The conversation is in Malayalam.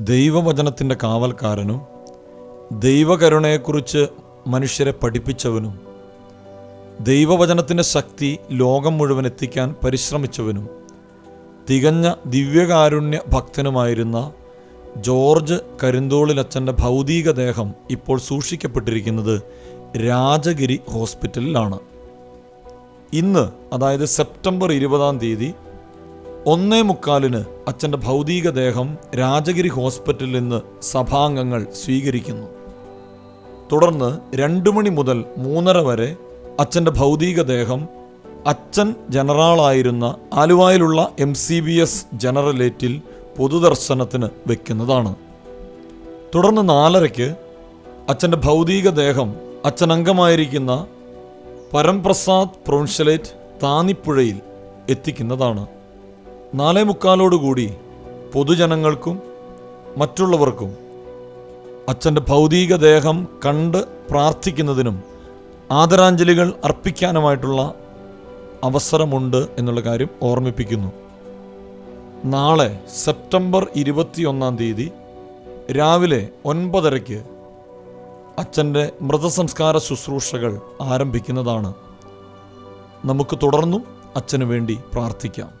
ദൈവവചനത്തിന്റെ കാവൽക്കാരനും ദൈവകരുണയെക്കുറിച്ച് മനുഷ്യരെ പഠിപ്പിച്ചവനും ദൈവവചനത്തിന്റെ ശക്തി ലോകം മുഴുവൻ എത്തിക്കാൻ പരിശ്രമിച്ചവനും തികഞ്ഞ ദിവ്യകാരുണ്യ ഭക്തനുമായിരുന്ന ജോർജ് കരിന്തോളിലച്ഛന്റെ ഭൗതിക ദേഹം ഇപ്പോൾ സൂക്ഷിക്കപ്പെട്ടിരിക്കുന്നത് രാജഗിരി ഹോസ്പിറ്റലിലാണ്. ഇന്ന് അതായത് സെപ്റ്റംബർ ഇരുപതാം തീയതി ഒന്നേ മുക്കാലിന് അച്ഛന്റെ ഭൗതിക ദേഹം രാജഗിരി ഹോസ്പിറ്റലിൽ നിന്ന് സഭാംഗങ്ങൾ സ്വീകരിക്കുന്നു. തുടർന്ന് രണ്ടു മണി മുതൽ മൂന്നര വരെ അച്ഛന്റെ ഭൗതികദേഹം അച്ഛൻ ജനറാളായിരുന്ന ആലുവായിലുള്ള എം സി ബി എസ് ജനറലേറ്റിൽ പൊതുദർശനത്തിന് വെക്കുന്നതാണ്. തുടർന്ന് നാലരയ്ക്ക് അച്ഛന്റെ ഭൗതിക ദേഹം അച്ഛൻ അംഗമായിരിക്കുന്ന പരംപ്രസാദ് പ്രൊവിൻഷ്യലേറ്റ് താന്നിപ്പുഴയിൽ എത്തിക്കുന്നതാണ്. നാലേ മുക്കാലോടുകൂടി പൊതുജനങ്ങൾക്കും മറ്റുള്ളവർക്കും അച്ഛന്റെ ഭൗതിക ദേഹം കണ്ട് പ്രാർത്ഥിക്കുന്നതിനും ആദരാഞ്ജലികൾ അർപ്പിക്കാനുമായിട്ടുള്ള അവസരമുണ്ട് എന്നുള്ള കാര്യം ഓർമ്മിപ്പിക്കുന്നു. നാളെ സെപ്റ്റംബർ ഇരുപത്തിയൊന്നാം തീയതി രാവിലെ ഒൻപതരയ്ക്ക് അച്ഛന്റെ മൃതസംസ്കാര ശുശ്രൂഷകൾ ആരംഭിക്കുന്നതാണ്. നമുക്ക് തുടർന്നും അച്ഛനു വേണ്ടി പ്രാർത്ഥിക്കാം.